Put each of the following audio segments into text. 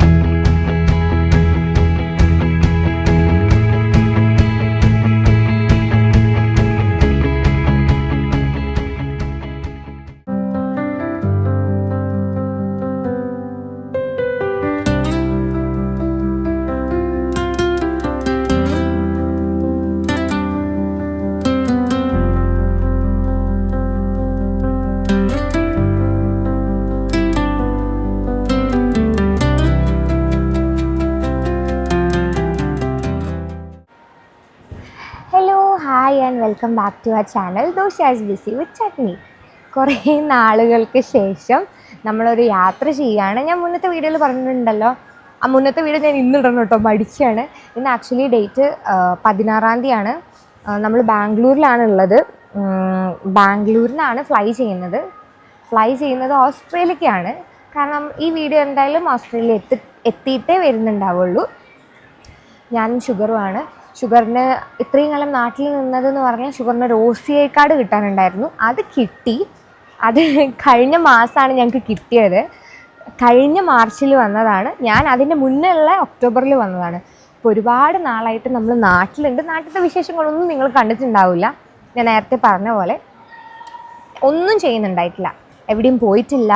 you welcome back to our channel dosas busy with chutney. കുറേ നാളുകൾക്ക് ശേഷം നമ്മളൊരു യാത്ര ചെയ്യുകയാണ്. ഞാൻ മുന്നത്തെ വീഡിയോയിൽ പറഞ്ഞിട്ടുണ്ടല്ലോ ആ മുന്നത്തെ വീഡിയോ ഞാൻ ഇന്ന് കേട്ടോ മടിച്ചാണ്. ഇന്ന് ആക്ച്വലി ഡേറ്റ് പതിനാറാം തീയതിയാണ്. നമ്മൾ ബാംഗ്ലൂരിലാണ് ഉള്ളത് ബാംഗ്ലൂരിനാണ് ഫ്ലൈ ചെയ്യുന്നത്. ഫ്ലൈ ചെയ്യുന്നത് ഓസ്ട്രേലിയക്കാണ് കാരണം ഈ വീഡിയോ എന്തായാലും ഓസ്ട്രേലിയ എത്തി എത്തിയിട്ടേ വരുന്നുണ്ടാവുള്ളൂ. ഞാൻ ഷുഗറുമാണ് ഷുഗറിന് ഇത്രയും കാലം നാട്ടിൽ നിന്നതെന്ന് പറഞ്ഞാൽ ഷുഗറിന് ഒരു ഒ സി ഐ കാർഡ് കിട്ടാനുണ്ടായിരുന്നു. അത് കിട്ടി. അത് കഴിഞ്ഞ മാസമാണ് ഞങ്ങൾക്ക് കിട്ടിയത്. കഴിഞ്ഞ മാർച്ചിൽ വന്നതാണ്. ഞാൻ അതിന്റെ മുന്നേ ഉള്ള ഒക്ടോബറിൽ വന്നതാണ്. അപ്പോൾ ഒരുപാട് നാളായിട്ട് നമ്മൾ നാട്ടിലുണ്ട്. നാട്ടിലത്തെ വിശേഷങ്ങളൊന്നും നിങ്ങൾ കണ്ടിട്ടുണ്ടാവില്ല. ഞാൻ നേരത്തെ പറഞ്ഞ പോലെ ഒന്നും ചെയ്യുന്നുണ്ടായിട്ടില്ല. എവിടെയും പോയിട്ടില്ല.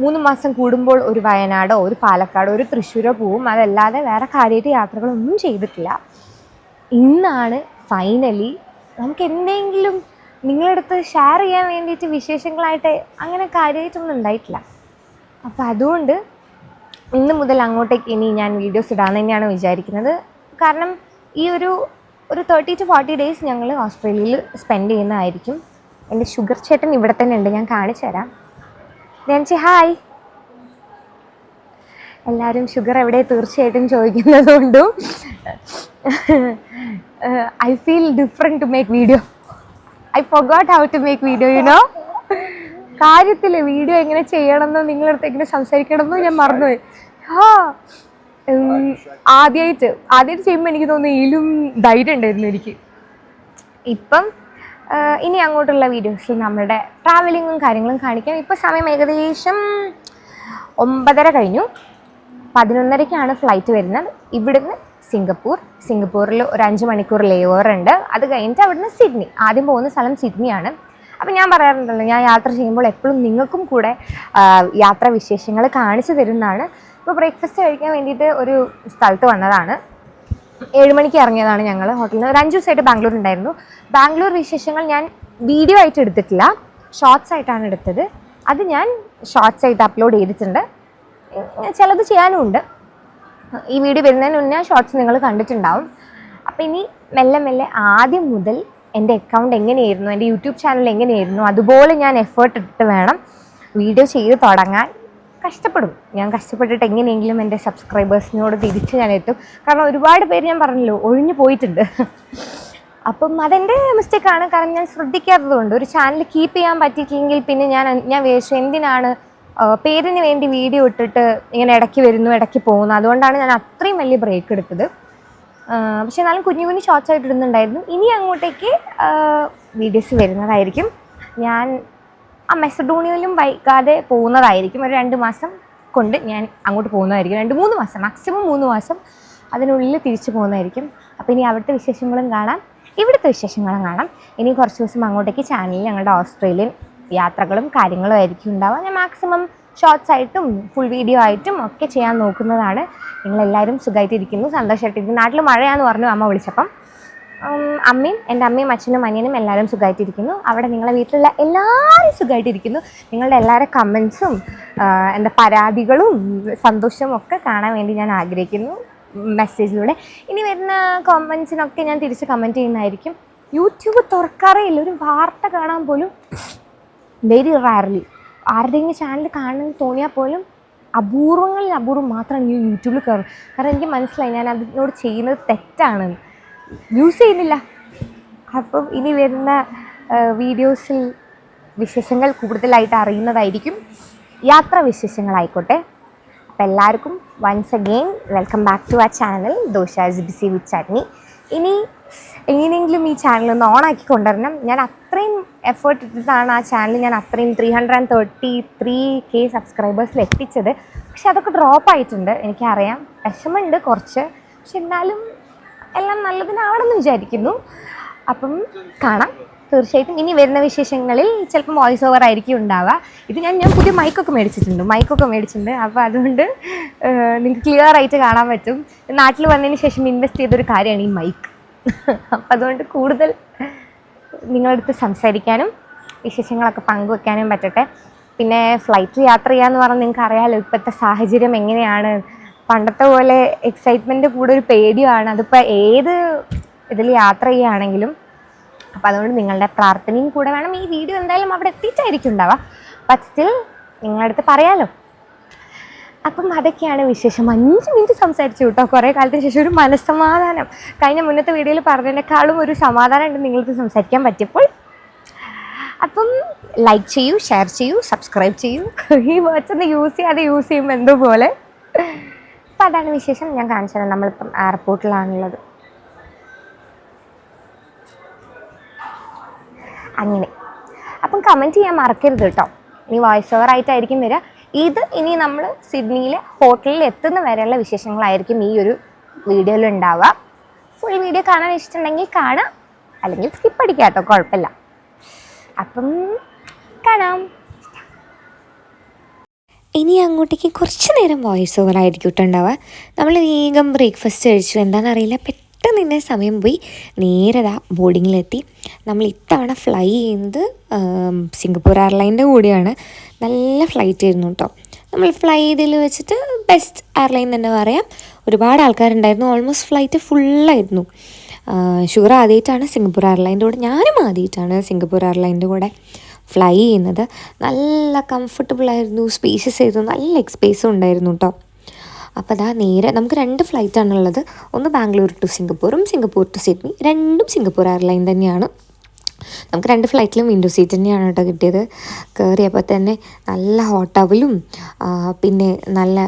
മൂന്ന് മാസം കൂടുമ്പോൾ ഒരു വയനാടോ ഒരു പാലക്കാടോ ഒരു തൃശ്ശൂരോ പോവും. അതല്ലാതെ വേറെ കാര്യമായിട്ട് യാത്രകളൊന്നും ചെയ്തിട്ടില്ല. ഇന്നാണ് ഫൈനലി നമുക്ക് എന്തെങ്കിലും നിങ്ങളുടെ അടുത്ത് ഷെയർ ചെയ്യാൻ വേണ്ടിയിട്ട് വിശേഷങ്ങളായിട്ട് അങ്ങനെ കാര്യമായിട്ടൊന്നും ഉണ്ടായിട്ടില്ല. അപ്പോൾ അതുകൊണ്ട് ഇന്ന് മുതൽ അങ്ങോട്ടേക്ക് ഇനി ഞാൻ വീഡിയോസ് ഇടാമെന്ന് തന്നെയാണ് വിചാരിക്കുന്നത്. കാരണം ഈ ഒരു ഒരു തേർട്ടി ടു ഫോർട്ടി ഡേയ്സ് ഞങ്ങൾ ഓസ്ട്രേലിയയിൽ സ്പെൻഡ് ചെയ്യുന്നതായിരിക്കും. എന്റെ ഷുഗർ ചേട്ടൻ ഇവിടെ തന്നെ ഉണ്ട് ഞാൻ കാണിച്ചു തരാം ഡാൻസി ഹായ് എല്ലാവരും ഷുഗർ എവിടെ തീർച്ചയായിട്ടും ചോദിക്കുന്നത് കൊണ്ടും I feel different to make video I forgot how to make video you know കാര്യത്തിൽ വീഡിയോ എങ്ങനെ ചെയ്യണമെന്നോ നിങ്ങളടുത്ത് എങ്ങനെ സംസാരിക്കണമെന്നോ ഞാൻ മറന്നുപോയി. ആ ആദ്യമായിട്ട് ആദ്യമായിട്ട് ചെയ്യുമ്പോൾ എനിക്ക് തോന്നുന്നു ഇതിലും ധൈര്യം ഉണ്ടായിരുന്നു എനിക്ക്. ഇപ്പം ഇനി അങ്ങോട്ടുള്ള വീഡിയോസിൽ നമ്മളുടെ ട്രാവലിങ്ങും കാര്യങ്ങളും കാണിക്കാം. ഇപ്പോൾ സമയം ഏകദേശം ഒമ്പതര കഴിഞ്ഞു. പതിനൊന്നരയ്ക്കാണ് ഫ്ലൈറ്റ് വരുന്നത്. ഇവിടുന്ന് സിംഗപ്പൂർ. സിംഗപ്പൂരിൽ ഒരു അഞ്ച് മണിക്കൂർ ലേ ഓവർ ഉണ്ട്. അത് കഴിഞ്ഞിട്ട് അവിടുന്ന് സിഡ്നി. ആദ്യം പോകുന്ന സ്ഥലം സിഡ്നിയാണ്. അപ്പം ഞാൻ പറയാറുണ്ടല്ലോ ഞാൻ യാത്ര ചെയ്യുമ്പോൾ എപ്പോഴും നിങ്ങൾക്കും കൂടെ യാത്രാ വിശേഷങ്ങൾ കാണിച്ചു തരുന്നതാണ്. ഇപ്പോൾ ബ്രേക്ക്ഫാസ്റ്റ് കഴിക്കാൻ വേണ്ടിയിട്ട് ഒരു സ്ഥലത്ത് വന്നതാണ്. ഏഴ് മണിക്ക് ഇറങ്ങിയതാണ് ഞങ്ങൾ ഹോട്ടലിൽ നിന്ന് ഒരു അഞ്ച് ദിവസമായിട്ട് ബാംഗ്ലൂർ ഉണ്ടായിരുന്നു. ബാംഗ്ലൂർ വിശേഷങ്ങൾ ഞാൻ വീഡിയോ ആയിട്ട് എടുത്തിട്ടില്ല. ഷോർട്സ് ആയിട്ടാണ് എടുത്തത്. അത് ഞാൻ ഷോർട്സ് ആയിട്ട് അപ്ലോഡ് ചെയ്തിട്ടുണ്ട്. ചിലത് ചെയ്യാനും ഉണ്ട് ഈ വീഡിയോ വരുന്നതിന് മുന്നേ ഷോർട്സ് നിങ്ങൾ കണ്ടിട്ടുണ്ടാവും. അപ്പം ഇനി മെല്ലെ മെല്ലെ ആദ്യം മുതൽ എന്റെ അക്കൗണ്ട് എങ്ങനെയായിരുന്നു എന്റെ യൂട്യൂബ് ചാനൽ എങ്ങനെയായിരുന്നു അതുപോലെ ഞാൻ എഫേർട്ട് ഇട്ട് വേണം വീഡിയോ ചെയ്ത് തുടങ്ങാൻ. കഷ്ടപ്പെടും. ഞാൻ കഷ്ടപ്പെട്ടിട്ട് എങ്ങനെയെങ്കിലും എന്റെ സബ്സ്ക്രൈബേഴ്സിനോട് തിരിച്ച് ഞാൻ എത്തും. കാരണം ഒരുപാട് പേര് ഞാൻ പറഞ്ഞല്ലോ ഒഴിഞ്ഞു പോയിട്ടുണ്ട്. അപ്പം അതെന്റെ മിസ്റ്റേക്കാണ് കാരണം ഞാൻ ശ്രദ്ധിക്കാത്തതുകൊണ്ട് ഒരു ചാനൽ കീപ്പ് ചെയ്യാൻ പറ്റിയിട്ടില്ലെങ്കിൽ പിന്നെ ഞാൻ ഞാൻ വിചാരിച്ചു എന്തിനാണ് പേരിന് വേണ്ടി വീഡിയോ ഇട്ടിട്ട് ഇങ്ങനെ ഇടയ്ക്ക് വരുന്നു ഇടയ്ക്ക് പോകുന്നു. അതുകൊണ്ടാണ് ഞാൻ അത്രയും വലിയ ബ്രേക്ക് എടുത്തത്. പക്ഷെ എന്നാലും കുഞ്ഞു കുഞ്ഞു ഷോർട്സ് ആയിട്ട് ഇടുന്നുണ്ടായിരുന്നു. ഇനി അങ്ങോട്ടേക്ക് വീഡിയോസ് വരുന്നതായിരിക്കും. ഞാൻ ആ മെസഡോണിയയിലും വൈകാതെ പോകുന്നതായിരിക്കും. ഒരു രണ്ട് മാസം കൊണ്ട് ഞാൻ അങ്ങോട്ട് പോകുന്നതായിരിക്കും. രണ്ട് മൂന്ന് മാസം മാക്സിമം മൂന്ന് മാസം അതിനുള്ളിൽ തിരിച്ചു പോകുന്നതായിരിക്കും. അപ്പോൾ ഇനി അവിടുത്തെ വിശേഷങ്ങളും കാണാം. ഇവിടുത്തെ വിശേഷങ്ങളും കാണാം. ഇനി കുറച്ച് ദിവസം അങ്ങോട്ടേക്ക് ചാനലിൽ ഞങ്ങളുടെ ഓസ്ട്രേലിയൻ യാത്രകളും കാര്യങ്ങളും ആയിരിക്കും ഉണ്ടാവുക. ഞാൻ മാക്സിമം ഷോർട്സ് ആയിട്ടും ഫുൾ വീഡിയോ ആയിട്ടും ഒക്കെ ചെയ്യാൻ നോക്കുന്നതാണ്. നിങ്ങളെല്ലാവരും സുഖമായിട്ടിരിക്കുന്നു സന്തോഷമായിട്ടിരിക്കുന്നു നാട്ടിൽ മഴയാന്ന് പറഞ്ഞു അമ്മ വിളിച്ചപ്പം. അമ്മയും എന്റെ അമ്മയും അച്ഛനും അനിയനും എല്ലാവരും സുഖമായിട്ടിരിക്കുന്നു അവിടെ നിങ്ങളെ വീട്ടിലുള്ള എല്ലാവരും സുഖമായിട്ടിരിക്കുന്നു നിങ്ങളുടെ എല്ലാവരുടെ കമൻസും എന്താ പരാതികളും സന്തോഷവും ഒക്കെ കാണാൻ വേണ്ടി ഞാൻ ആഗ്രഹിക്കുന്നു. മെസ്സേജിലൂടെ ഇനി വരുന്ന കമൻസിനൊക്കെ ഞാൻ തിരിച്ച് കമന്റ് ചെയ്യുന്നതായിരിക്കും. യൂട്യൂബ് തുറക്കാറേ ഇല്ല. ഒരു വാർത്ത കാണാൻ പോലും വെരി റയർലി ആരുടെയെങ്കിലും ചാനൽ കാണണമെന്ന് തോന്നിയാൽ പോലും അപൂർവങ്ങളിൽ അപൂർവം മാത്രമാണ് ഈ യൂട്യൂബിൽ കയറും കാരണം എനിക്ക് മനസ്സിലായി ഞാൻ അതിനോട് ചെയ്യുന്നത് തെറ്റാണെന്ന്. യൂസ് ചെയ്യുന്നില്ല. അപ്പം ഇനി വരുന്ന വീഡിയോസിൽ വിശേഷങ്ങൾ കൂടുതലായിട്ട് അറിയുന്നതായിരിക്കും. യാത്രാ വിശേഷങ്ങളായിക്കോട്ടെ. അപ്പം എല്ലാവർക്കും once again welcome back to ആ channel dosas busy with chutney ഇനി എങ്ങനെയെങ്കിലും ഈ ചാനൽ ഒന്ന് ഓണാക്കി കൊണ്ടുവരണം. ഞാൻ അത്രയും എഫേർട്ട് ഇട്ടിട്ടാണ് ആ ചാനൽ ഞാൻ അത്രയും three hundred and thirty three K സബ്സ്ക്രൈബേഴ്സിൽ എത്തിച്ചത്. പക്ഷെ അതൊക്കെ ഡ്രോപ്പ് ആയിട്ടുണ്ട്. എനിക്കറിയാം. വിഷമമുണ്ട് കുറച്ച്. പക്ഷെ എന്നാലും എല്ലാം നല്ലതിനാണെന്ന് വിചാരിക്കുന്നു. അപ്പം കാണാം. തീർച്ചയായിട്ടും ഇനി വരുന്ന വിശേഷങ്ങളിൽ ചിലപ്പം വോയിസ് ഓവർ ആയിരിക്കും ഉണ്ടാവുക. ഇത് ഞാൻ ഞാൻ പുതിയ മൈക്കൊക്കെ മേടിച്ചിട്ടുണ്ട്. മൈക്കൊക്കെ മേടിച്ചിട്ടുണ്ട്. അപ്പോൾ അതുകൊണ്ട് നിങ്ങൾക്ക് ക്ലിയർ ആയിട്ട് കാണാൻ പറ്റും. നാട്ടിൽ വന്നതിന് ശേഷം ഇൻവെസ്റ്റ് ചെയ്തൊരു കാര്യമാണ് ഈ മൈക്ക് അപ്പം അതുകൊണ്ട് കൂടുതൽ നിങ്ങളടുത്ത് സംസാരിക്കാനും വിശേഷങ്ങളൊക്കെ പങ്കുവെക്കാനും പറ്റട്ടെ. പിന്നെ ഫ്ലൈറ്റ് യാത്ര ചെയ്യാന്ന് പറഞ്ഞാൽ നിങ്ങൾക്ക് അറിയാമല്ലോ ഇപ്പോഴത്തെ സാഹചര്യം എങ്ങനെയാണ്? പണ്ടത്തെ പോലെ എക്സൈറ്റ്മെന്റ് കൂടെ ഒരു പേടിയാണ് അതിപ്പോൾ ഏത് ഇതിൽ യാത്ര ചെയ്യുകയാണെങ്കിലും അപ്പോൾ അതുകൊണ്ട് നിങ്ങളുടെ പ്രാർത്ഥനയും കൂടെ വേണം. ഈ വീഡിയോ എന്തായാലും അവിടെ എത്തിയിട്ടായിരിക്കും ഉണ്ടാവുക. ബട്ട് സ്റ്റിൽ നിങ്ങളടുത്ത് പറയാലോ. അപ്പം അതൊക്കെയാണ് വിശേഷം. അഞ്ച് മിനിറ്റ് സംസാരിച്ചു കേട്ടോ. കുറേ കാലത്തിന് ശേഷം ഒരു മനസ്സമാധാനം. കഴിഞ്ഞ മുന്നത്തെ വീഡിയോയിൽ പറഞ്ഞതിനേക്കാളും ഒരു സമാധാനം ഉണ്ട് നിങ്ങൾക്ക് സംസാരിക്കാൻ പറ്റിയപ്പോൾ. അപ്പം ലൈക്ക് ചെയ്യൂ ഷെയർ ചെയ്യൂ സബ്സ്ക്രൈബ് ചെയ്യൂ. ഈ വേർഡ്സ് ഒന്ന് യൂസ് ചെയ്യാതെ യൂസ് ചെയ്യുമ്പോൾ എന്തോ പോലെ. അപ്പം അതാണ് വിശേഷം. ഞാൻ കാണിച്ചു തരാം. നമ്മളിപ്പം എയർപോർട്ടിലാണുള്ളത് അങ്ങനെ. അപ്പം കമന്റ് ചെയ്യാൻ മറക്കരുത് കേട്ടോ. ഇനി വോയിസ് ഓവർ ആയിട്ടായിരിക്കും വരിക. ഇത് ഇനി നമ്മൾ സിഡ്നിയിലെ ഹോട്ടലിൽ എത്തുന്ന വരെയുള്ള വിശേഷങ്ങളായിരിക്കും ഈ ഒരു വീഡിയോയിൽ ഉണ്ടാവുക. ഫുൾ വീഡിയോ കാണാൻ ഇഷ്ടമുണ്ടെങ്കിൽ കാണാം അല്ലെങ്കിൽ സ്കിപ്പ് അടിക്കാം കുഴപ്പമില്ല. അപ്പം കാണാം. ഇനി അങ്ങോട്ടേക്ക് കുറച്ച് നേരം വോയിസ് ഓവർ ആയിരിക്കും ഉണ്ടാവുക. നമ്മൾ വേഗം ബ്രേക്ക്ഫാസ്റ്റ് കഴിച്ചു. എന്താണെന്നറിയില്ല തന്നെ സമയം പോയി നേരെ ദാ ബോർഡിങ്ങിലെത്തി. നമ്മൾ ഇത്തവണ ഫ്ലൈ ചെയ്യുന്നത് സിംഗപ്പൂർ എയർലൈന്റെ കൂടെയാണ്. നല്ല ഫ്ലൈറ്റ് ആയിരുന്നു കേട്ടോ നമ്മൾ ഫ്ലൈ ചെയ്തതിൽ വെച്ചിട്ട് ബെസ്റ്റ് എയർലൈൻ തന്നെ പറയാം. ഒരുപാട് ആൾക്കാരുണ്ടായിരുന്നു. ഓൾമോസ്റ്റ് ഫ്ലൈറ്റ് ഫുള്ളായിരുന്നു ഷുഗർ ആദ്യമായിട്ടാണ് സിംഗപ്പൂർ എയർലൈന്റെ കൂടെ ഞാനും ആദ്യമായിട്ടാണ് സിംഗപ്പൂർ എയർലൈന്റെ കൂടെ ഫ്ലൈ ചെയ്യുന്നത്. നല്ല കംഫർട്ടബിൾ ആയിരുന്നു സ്പേഷ്യസ് ആയിരുന്നു നല്ല എക്സ്പേസും ഉണ്ടായിരുന്നു കേട്ടോ അപ്പോൾ അതാ നേരെ നമുക്ക് രണ്ട് ഫ്ലൈറ്റാണുള്ളത്. ഒന്ന് ബാംഗ്ലൂർ ടു സിംഗപ്പൂറും സിംഗപ്പൂർ ടു സിഡ്നി. രണ്ടും സിംഗപ്പൂർ എയർലൈൻ തന്നെയാണ്. നമുക്ക് രണ്ട് ഫ്ലൈറ്റിലും വിൻഡോ സീറ്റ് തന്നെയാണ് കേട്ടോ കിട്ടിയത്. കയറിയപ്പോൾ തന്നെ നല്ല ഹോട്ട് പിന്നെ നല്ല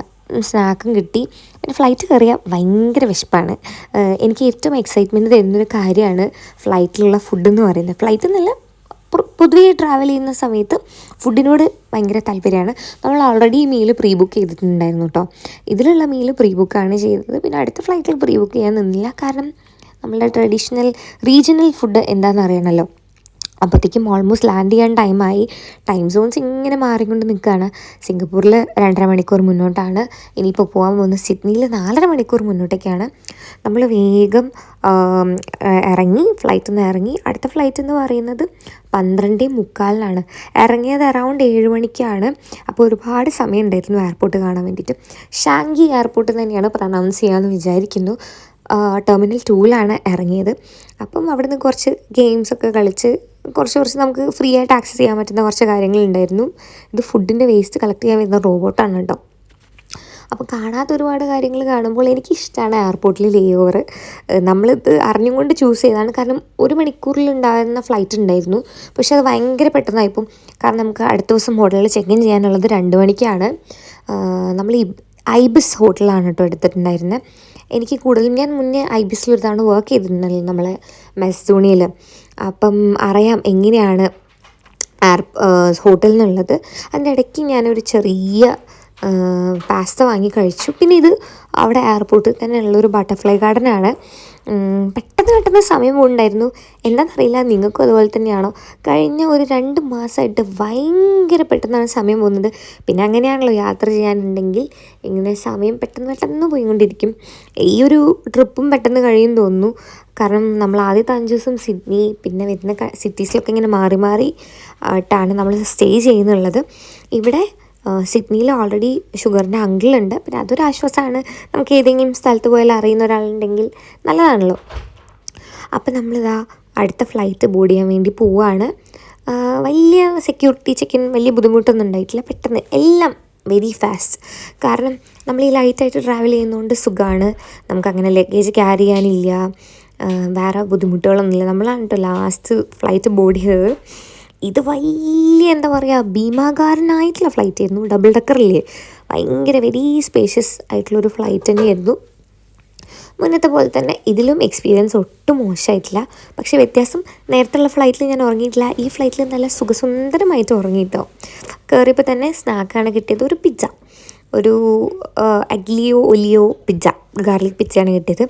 സ്നാക്കും കിട്ടി. പിന്നെ ഫ്ലൈറ്റ് കയറിയാൽ ഭയങ്കര വിശപ്പാണ്. എനിക്ക് ഏറ്റവും എക്സൈറ്റ്മെന്റ് തരുന്നൊരു കാര്യമാണ് ഫ്ലൈറ്റിലുള്ള ഫുഡ് എന്ന് പറയുന്നത്. ഫ്ലൈറ്റ് എന്നല്ല പൊതുവേ ട്രാവൽ ചെയ്യുന്ന സമയത്ത് ഫുഡിനോട് ഭയങ്കര താല്പര്യമാണ്. നമ്മൾ ഓൾറെഡി ഈ മീൽ പ്രീ ബുക്ക് ചെയ്തിട്ടുണ്ടായിരുന്നു കേട്ടോ ഇതിലുള്ള മീൽ പ്രീ ബുക്കാണ് ചെയ്തത്. പിന്നെ അടുത്ത ഫ്ലൈറ്റിൽ പ്രീ ബുക്ക് ചെയ്യാൻ നിന്നില്ല. കാരണം നമ്മളുടെ ട്രഡീഷണൽ റീജിയണൽ ഫുഡ് എന്താണെന്ന് അറിയണമല്ലോ അപ്പോഴത്തേക്കും ഓൾമോസ്റ്റ് ലാൻഡ് ചെയ്യാൻ ടൈമായി ടൈം സോൺസ് ഇങ്ങനെ മാറിക്കൊണ്ട് നിൽക്കുകയാണ്. സിംഗപ്പൂരിൽ രണ്ടര മണിക്കൂർ മുന്നോട്ടാണ്. ഇനിയിപ്പോൾ പോകാൻ പോകുന്നത് സിഡ്നിയിൽ നാലര മണിക്കൂർ മുന്നോട്ടേക്കാണ് നമ്മൾ വേഗം ഇറങ്ങി ഫ്ലൈറ്റിൽ നിന്ന് ഇറങ്ങി. അടുത്ത ഫ്ലൈറ്റ് എന്ന് പറയുന്നത് പന്ത്രണ്ട് മുക്കാലിനാണ്. ഇറങ്ങിയത് അറൗണ്ട് ഏഴ് മണിക്കാണ്. അപ്പോൾ ഒരുപാട് സമയം ഉണ്ടായിരുന്നു എയർപോർട്ട് കാണാൻ വേണ്ടിയിട്ട്. ഷാങ്കി എയർപോർട്ട് തന്നെയാണ് പ്രൊനൗൺസ് ചെയ്യാമെന്ന് വിചാരിക്കുന്നു. ടെർമിനൽ ടൂവിലാണ് ഇറങ്ങിയത്. അപ്പം അവിടുന്ന് കുറച്ച് ഗെയിംസൊക്കെ കളിച്ച് കുറച്ച് കുറച്ച് നമുക്ക് ഫ്രീ ആയിട്ട് ആക്സസ് ചെയ്യാൻ പറ്റുന്ന കുറച്ച് കാര്യങ്ങളുണ്ടായിരുന്നു ഇത് ഫുഡിന്റെ വേസ്റ്റ് കളക്ട് ചെയ്യാൻ വരുന്ന റോബോട്ടാണ് കേട്ടോ അപ്പോൾ കാണാത്ത ഒരുപാട് കാര്യങ്ങൾ കാണുമ്പോൾ എനിക്കിഷ്ടമാണ് എയർപോർട്ടിൽ ലേ ഓവർ നമ്മളിത് അറിഞ്ഞും കൊണ്ട് ചൂസ് ചെയ്തതാണ്. കാരണം ഒരു മണിക്കൂറിൽ ഉണ്ടാകുന്ന ഫ്ലൈറ്റ് ഉണ്ടായിരുന്നു. പക്ഷെ അത് ഭയങ്കര പെട്ടെന്നായിപ്പം കാരണം നമുക്ക് അടുത്ത ദിവസം ഹോട്ടലിൽ ചെക്ക് ഇൻ ചെയ്യാനുള്ളത് രണ്ട് മണിക്കാണ്. നമ്മൾ ഈ ഐബിസ് ഹോട്ടലാണ് കേട്ടോ എടുത്തിട്ടുണ്ടായിരുന്നത് എനിക്ക് കൂടുതലും ഞാൻ മുന്നേ ഐബിസിൽ ഒരു തവണ വർക്ക് ചെയ്തിട്ടുണ്ടല്ലോ നമ്മളെ മെസ്സൂണിയിൽ അപ്പം അറിയാം എങ്ങനെയാണ് എയർ ഹോട്ടലിൽ നിന്നുള്ളത് അതിന്റെ ഇടയ്ക്ക് ഞാനൊരു ചെറിയ പാസ്ത വാങ്ങി കഴിച്ചു. പിന്നെ ഇത് അവിടെ എയർപോർട്ടിൽ തന്നെ ഉള്ളൊരു ബട്ടർഫ്ലൈ ഗാർഡനാണ്. പെട്ടെന്ന് പെട്ടെന്ന് സമയം പോകുന്നുണ്ടായിരുന്നു എന്താണെന്നറിയില്ല നിങ്ങൾക്കും അതുപോലെ തന്നെയാണോ? കഴിഞ്ഞ ഒരു രണ്ട് മാസമായിട്ട് ഭയങ്കര പെട്ടെന്നാണ് സമയം പോകുന്നത്. പിന്നെ അങ്ങനെയാണല്ലോ യാത്ര ചെയ്യാനുണ്ടെങ്കിൽ ഇങ്ങനെ സമയം പെട്ടെന്ന് പെട്ടെന്ന് പോയിക്കൊണ്ടിരിക്കും. ഈ ഒരു ട്രിപ്പും പെട്ടെന്ന് കഴിയും തോന്നുന്നു. കാരണം നമ്മൾ ആദ്യത്തെ അഞ്ച് ദിവസം സിഡ്നി പിന്നെ വരുന്ന സിറ്റീസിലൊക്കെ ഇങ്ങനെ മാറി മാറി ആയിട്ടാണ് നമ്മൾ സ്റ്റേ ചെയ്യുന്നുള്ളത്. ഇവിടെ സിഡ്നിയിൽ ഓൾറെഡി ഷുഗറിന്റെ അങ്കിളുണ്ട് പിന്നെ അതൊരു ആശ്വാസമാണ്. നമുക്ക് ഏതെങ്കിലും സ്ഥലത്ത് പോയാൽ അറിയുന്ന ഒരാളുണ്ടെങ്കിൽ നല്ലതാണല്ലോ. അപ്പം നമ്മളിതാ അടുത്ത ഫ്ലൈറ്റ് ബോർഡ് ചെയ്യാൻ വേണ്ടി പോവുകയാണ് വലിയ സെക്യൂരിറ്റി ചെക്കിൻ വലിയ ബുദ്ധിമുട്ടൊന്നും ഉണ്ടായിട്ടില്ല. പെട്ടെന്ന് എല്ലാം വെരി ഫാസ്റ്റ് കാരണം നമ്മൾ ഈ ലൈറ്റായിട്ട് ട്രാവൽ ചെയ്യുന്നതുകൊണ്ട് സുഖമാണ് നമുക്കങ്ങനെ ലഗേജ് ക്യാരി ചെയ്യാനില്ല. വേറെ ബുദ്ധിമുട്ടുകളൊന്നുമില്ല. നമ്മളാണ് കേട്ടോ ലാസ്റ്റ് ഫ്ലൈറ്റ് ബോർഡ് ചെയ്തത്. ഇത് വലിയ എന്താ പറയുക ഭീമാകാരനായിട്ടുള്ള ഫ്ലൈറ്റ് ആയിരുന്നു. ഡബിൾ ഡക്കറില്ലേ ഭയങ്കര വെരി സ്പേഷ്യസ് ആയിട്ടുള്ളൊരു ഫ്ലൈറ്റ് തന്നെയായിരുന്നു. മുന്നത്തെ പോലെ തന്നെ ഇതിലും എക്സ്പീരിയൻസ് ഒട്ടും മോശമായിട്ടില്ല പക്ഷേ വ്യത്യാസം നേരത്തുള്ള ഫ്ലൈറ്റിൽ ഞാൻ ഉറങ്ങിയിട്ടില്ല. ഈ ഫ്ലൈറ്റിൽ നല്ല സുഖസുന്ദരമായിട്ട് ഉറങ്ങിയിട്ടോ കയറിയപ്പോൾ തന്നെ സ്നാക്കാണ് കിട്ടിയത് ഒരു പിജ്ജ ഒരു അഗ്ലിയോ ഒലിയോ പിജ്ജ ഗാർലിക് പിജ്ജയാണ് കിട്ടിയത്.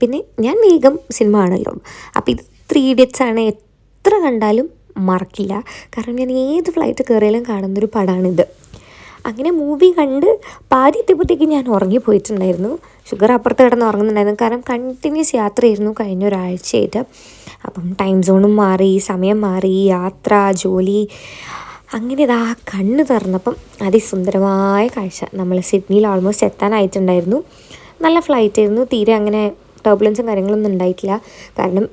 പിന്നെ ഞാൻ വേഗം സിനിമ ആണല്ലോ. അപ്പോൾ ഇത് ത്രീ ഇഡിയറ്റ്സ് ആണ്. എത്ര കണ്ടാലും മറക്കില്ല കാരണം ഞാൻ ഏത് ഫ്ലൈറ്റ് കയറിയാലും കാണുന്നൊരു പടമാണിത് അങ്ങനെ മൂവി കണ്ട് പാതി എത്തിയപ്പോഴത്തേക്ക് ഞാൻ ഉറങ്ങിപ്പോയിട്ടുണ്ടായിരുന്നു. ഷുഗർ അപ്പുറത്ത് കിടന്ന് ഉറങ്ങുന്നുണ്ടായിരുന്നു. കാരണം കണ്ടിന്യൂസ് യാത്രയായിരുന്നു കഴിഞ്ഞ ഒരാഴ്ചയായിട്ട് അപ്പം ടൈം സോണും മാറി സമയം മാറി യാത്ര ജോലി അങ്ങനെ ഇതാ കണ്ണ് തുറന്നപ്പം അതിസുന്ദരമായ കാഴ്ച. നമ്മൾ സിഡ്നിയിൽ ഓൾമോസ്റ്റ് എത്താനായിട്ടുണ്ടായിരുന്നു. നല്ല ഫ്ലൈറ്റ് ആയിരുന്നു. തീരെ അങ്ങനെ ടർബുലൻസും കാര്യങ്ങളൊന്നും ഉണ്ടായിട്ടില്ല. കാരണം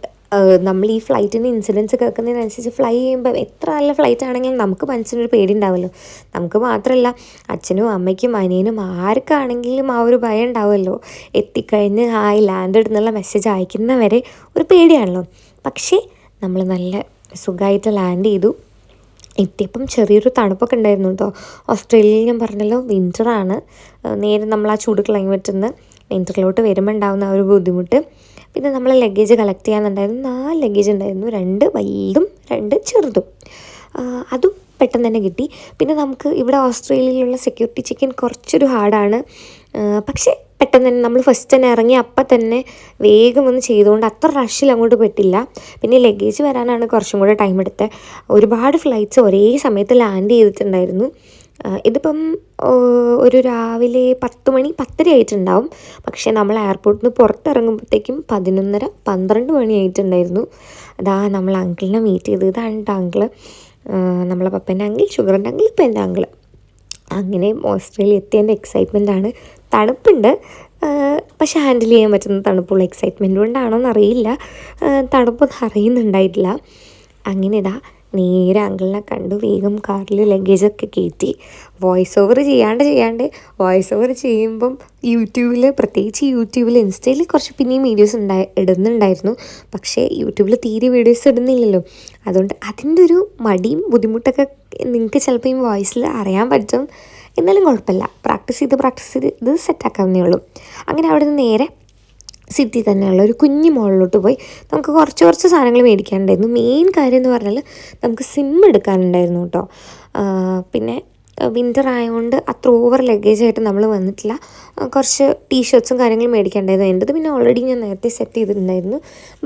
നമ്മൾ ഈ ഫ്ലൈറ്റിന്റെ ഇൻസിഡൻസ് കേൾക്കുന്നതിനനുസരിച്ച് ഫ്ലൈ ചെയ്യുമ്പോൾ എത്ര നല്ല ഫ്ലൈറ്റ് ആണെങ്കിലും നമുക്ക് മനസ്സിനൊരു പേടി ഉണ്ടാവുമല്ലോ നമുക്ക് മാത്രമല്ല അച്ഛനും അമ്മയ്ക്കും അനിയനും ആർക്കാണെങ്കിലും ആ ഒരു ഭയം ഉണ്ടാവുമല്ലോ എത്തിക്കഴിഞ്ഞ് ഹായ് ലാൻഡഡ് എന്നുള്ള മെസ്സേജ് അയക്കുന്നവരെ ഒരു പേടിയാണല്ലോ. പക്ഷേ നമ്മൾ നല്ല സുഖമായിട്ട് ലാൻഡ് ചെയ്തു. എത്തിയപ്പം ചെറിയൊരു തണുപ്പൊക്കെ ഉണ്ടായിരുന്നു കേട്ടോ ഓസ്ട്രേലിയയിൽ ഞാൻ പറഞ്ഞല്ലോ വിന്ററാണ് നേരെ നമ്മൾ ആ ചൂട് ക്ലൈമറ്റിൽ നിന്ന് വിന്ററിലോട്ട് വരുമ്പോൾ ഉണ്ടാകുന്ന ആ ഒരു ബുദ്ധിമുട്ട്. പിന്നെ നമ്മൾ ലഗേജ് കളക്ട് ചെയ്യാനുണ്ടായിരുന്നു. നാല് ലഗേജ് ഉണ്ടായിരുന്നു. രണ്ട് വലുതും രണ്ട് ചെറുതും. അതും പെട്ടെന്ന് തന്നെ കിട്ടി. പിന്നെ നമുക്ക് ഇവിടെ ഓസ്ട്രേലിയയിലുള്ള സെക്യൂരിറ്റി ചെക്കിൻ കുറച്ചൊരു ഹാർഡാണ്. പക്ഷേ പെട്ടെന്ന് തന്നെ നമ്മൾ ഫസ്റ്റ് തന്നെ ഇറങ്ങി അപ്പം തന്നെ വേഗം ഒന്ന് ചെയ്തുകൊണ്ട് അത്ര റഷിൽ അങ്ങോട്ട് പെട്ടില്ല. പിന്നെ ലഗേജ് വരാനാണ് കുറച്ചും കൂടെ ടൈം എടുത്തത്. ഒരുപാട് ഫ്ലൈറ്റ്സ് ഒരേ സമയത്ത് ലാൻഡ് ചെയ്തിട്ടുണ്ടായിരുന്നു. ഇതിപ്പം ഒരു രാവിലെ പത്ത് മണി പത്തര ആയിട്ടുണ്ടാവും. പക്ഷേ നമ്മൾ എയർപോർട്ടിൽ നിന്ന് പുറത്തിറങ്ങുമ്പോഴത്തേക്കും പതിനൊന്നര പന്ത്രണ്ട് മണി ആയിട്ടുണ്ടായിരുന്നു. അതാ നമ്മൾ അങ്കിളിനെ മീറ്റ് ചെയ്ത് ഇതാണ് അങ്കിൾ. നമ്മളെ പപ്പന്റെ അങ്കിൾ ഷുഗറിന്റെ അങ്കിൾ ഇപ്പം എന്റെ അങ്കിൾ അങ്ങനെ ഓസ്ട്രേലിയ എത്തിയതിന്റെ എക്സൈറ്റ്മെന്റ് ആണ്. തണുപ്പുണ്ട്. പക്ഷെ ഹാൻഡിൽ ചെയ്യാൻ പറ്റുന്ന തണുപ്പുള്ള എക്സൈറ്റ്മെന്റ് കൊണ്ടാണോ എന്നറിയില്ല തണുപ്പൊന്നും അറിയുന്നുണ്ടായിട്ടില്ല. അങ്ങനെ ഇതാ. നേരെ അങ്കിളിനെ കണ്ടു. വേഗം കാറിൽ ലഗേജൊക്കെ കയറ്റി. വോയിസ് ഓവർ ചെയ്യാണ്ട് ചെയ്യാണ്ട്. വോയിസ് ഓവർ ചെയ്യുമ്പം യൂട്യൂബിൽ പ്രത്യേകിച്ച് യൂട്യൂബിൽ ഇൻസ്റ്റയിൽ കുറച്ച് പിന്നെയും വീഡിയോസ് ഉണ്ടായി ഇടുന്നുണ്ടായിരുന്നു. പക്ഷേ യൂട്യൂബിൽ തീരെ വീഡിയോസ് ഇടുന്നില്ലല്ലോ. അതുകൊണ്ട് അതിന്റെ ഒരു മടിയും ബുദ്ധിമുട്ടൊക്കെ നിങ്ങൾക്ക് ചിലപ്പോൾ ഈ വോയിസിൽ അറിയാൻ പറ്റും. എന്നാലും കുഴപ്പമില്ല. പ്രാക്ടീസ് ചെയ്ത് പ്രാക്ടീസ് ചെയ്ത് ഇത് സെറ്റാക്കാവുന്നേ ഉള്ളൂ. അങ്ങനെ അവിടെ നിന്ന് നേരെ സിറ്റി തന്നെയുള്ള ഒരു കുഞ്ഞു മോളിലോട്ട് പോയി നമുക്ക് കുറച്ച് കുറച്ച് സാധനങ്ങൾ മേടിക്കാനുണ്ടായിരുന്നു. മെയിൻ കാര്യം എന്ന് പറഞ്ഞാൽ നമുക്ക് സിം എടുക്കാനുണ്ടായിരുന്നു കേട്ടോ. പിന്നെ വിന്റർ ആയതുകൊണ്ട് അത്ര ഓവർ ലഗേജ് ആയിട്ട് നമ്മൾ വന്നിട്ടില്ല. കുറച്ച് ടീഷർട്ട്സും കാര്യങ്ങളും മേടിക്കേണ്ടതായിരുന്നു എന്റെത് പിന്നെ ഓൾറെഡി ഞാൻ നേരത്തെ സെറ്റ് ചെയ്തിട്ടുണ്ടായിരുന്നു.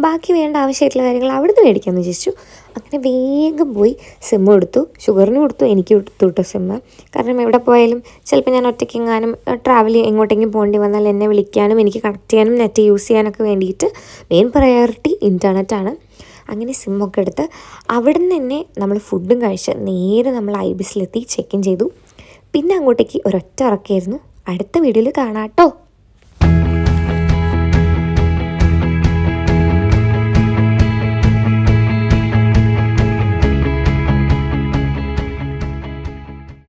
ബാക്കി വേണ്ട ആവശ്യമായിട്ടുള്ള കാര്യങ്ങൾ അവിടുന്ന് മേടിക്കാമെന്ന് വിചാരിച്ചു. അങ്ങനെ വേഗം പോയി സിം കൊടുത്തു ഷുഗറിന് കൊടുത്തു എനിക്ക് കൊടുത്തു കേട്ടോ സിമ്മ് കാരണം എവിടെ പോയാലും ചിലപ്പോൾ ഞാൻ ഒറ്റയ്ക്ക് എങ്ങാനും ട്രാവൽ എങ്ങോട്ടെങ്കിലും പോകേണ്ടി വന്നാൽ എന്നെ വിളിക്കാനും എനിക്ക് കണക്ട് ചെയ്യാനും നെറ്റ് യൂസ് ചെയ്യാനൊക്കെ വേണ്ടിയിട്ട് മെയിൻ പ്രയോറിറ്റി ഇന്റർനെറ്റാണ് അങ്ങനെ സിമ്മൊക്കെ എടുത്ത് അവിടെ നിന്ന് തന്നെ നമ്മൾ ഫുഡും കഴിച്ച് നേരെ നമ്മൾ ഐബിസിലെത്തി ചെക്ക് ഇൻ ചെയ്തു. പിന്നെ അങ്ങോട്ടേക്ക് ഒരൊറ്റ ഇറക്കായിരുന്നു അടുത്ത വീഡിയോയിൽ കാണാം കേട്ടോ